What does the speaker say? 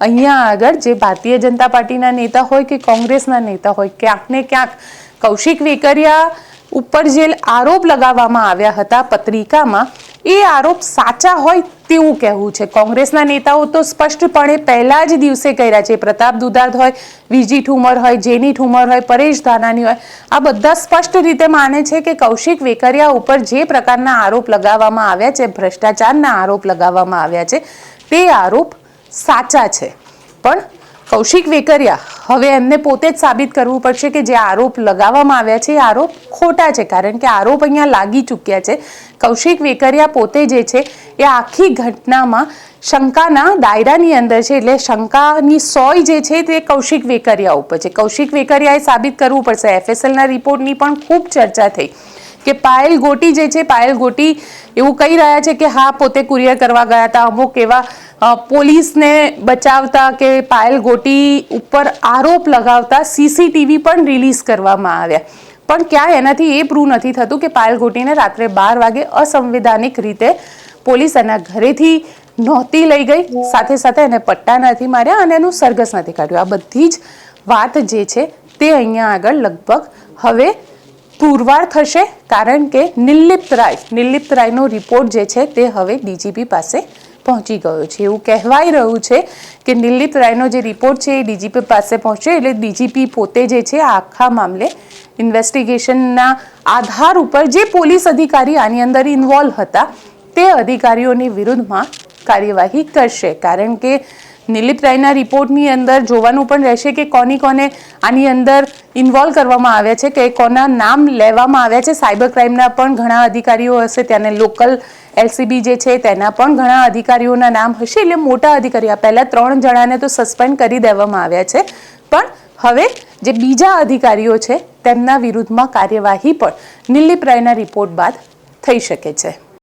અહીંયા આગળ જે ભારતીય જનતા પાર્ટીના નેતા હોય કે કોંગ્રેસના નેતા હોય, ક્યાંક ને ક્યાંક કૌશિક વેકરિયા ઉપર જે આરોપ લગાવવામાં આવ્યા હતા પત્રિકામાં, એ આરોપ સાચા હોય તેવું કહેવું છે. કોંગ્રેસના નેતાઓ તો સ્પષ્ટપણે પહેલા જ દિવસે કર્યા છે. પ્રતાપ દુધાત હોય, વિજી ઠુમર હોય, જેની ઠુમર હોય, પરેશ ધાનાની હોય, આ બધા સ્પષ્ટ રીતે માને છે કે કૌશિક વેકરિયા ઉપર જે પ્રકારના આરોપ લગાવવામાં આવ્યા છે, ભ્રષ્ટાચારના આરોપ લગાવવામાં આવ્યા છે, તે આરોપ સાચા છે. પણ કૌશિક વેકરિયા, હવે એમને પોતે જ સાબિત કરવું પડશે કે જે આરોપ લગાવવામાં આવ્યા છે, એ આરોપ ખોટા છે. કારણ કે આરોપ અહીંયા લાગી ચૂક્યા છે. કૌશિક વેકરિયા પોતે જે છે, એ આખી ઘટનામાં શંકાના દાયરાની અંદર છે. એટલે શંકાની સોય જે છે, તે કૌશિક વેકરિયા ઉપર છે. કૌશિક વેકરિયાએ સાબિત કરવું પડશે. એફએસએલના રિપોર્ટની પણ ખૂબ ચર્ચા થઈ કે પાયલ ગોટી જે છે, પાયલ ગોટી એવું કહી રહ્યા છે કે હા, પોતે કુરિયર કરવા ગયા હતા. અમુક એવા પોલીસને બચાવતા કે પાયલ ગોટી ઉપર આરોપ લગાવતા સીસીટીવી પણ રિલીઝ કરવામાં આવ્યા. પણ ક્યાં એનાથી એ પ્રૂવ નથી થતું કે પાયલ ગોટીને રાત્રે બાર વાગે અસંવિધાનિક રીતે પોલીસ એના ઘરેથી નહોતી લઈ ગઈ. સાથે સાથે એને પટ્ટા નથી માર્યા અને એનું સરઘસ નથી કાઢ્યું. આ બધી જ વાત જે છે તે અહીંયા આગળ લગભગ હવે પુરવાર થશે, કારણ કે નિર્લિપ્ત રાય નિર્લિપ્ત રાયનો રિપોર્ટ જે છે તે હવે ડીજીપી પાસે પહોંચી ગયો છે. એવું કહેવાઈ રહ્યું છે કે નિર્લિપ્ત રાયનો જે રિપોર્ટ છે એ ડીજીપી પાસે પહોંચ્યો એટલે ડીજીપી પોતે જે છે આખા મામલે ઇન્વેસ્ટિગેશનના આધાર ઉપર જે પોલીસ અધિકારી આની અંદર ઇન્વોલ્વ હતા, તે અધિકારીઓની વિરુદ્ધમાં કાર્યવાહી કરશે. કારણ કે નિલિપ રાયના રિપોર્ટની અંદર જોવાનું પણ રહેશે કે કોની કોને આની અંદર ઇન્વોલ્વ કરવામાં આવ્યા છે, કે કોના નામ લેવામાં આવ્યા છે. સાયબર ક્રાઇમના પણ ઘણા અધિકારીઓ હશે, ત્યાંને લોકલ એલસીબી જે છે તેના પણ ઘણા અધિકારીઓના નામ હશે, એટલે મોટા અધિકારીઓ પહેલાં ત્રણ જણાને તો સસ્પેન્ડ કરી દેવામાં આવ્યા છે. પણ હવે જે બીજા અધિકારીઓ છે, તેમના વિરુદ્ધમાં કાર્યવાહી પણ નિલીપ રાયના રિપોર્ટ બાદ થઈ શકે છે.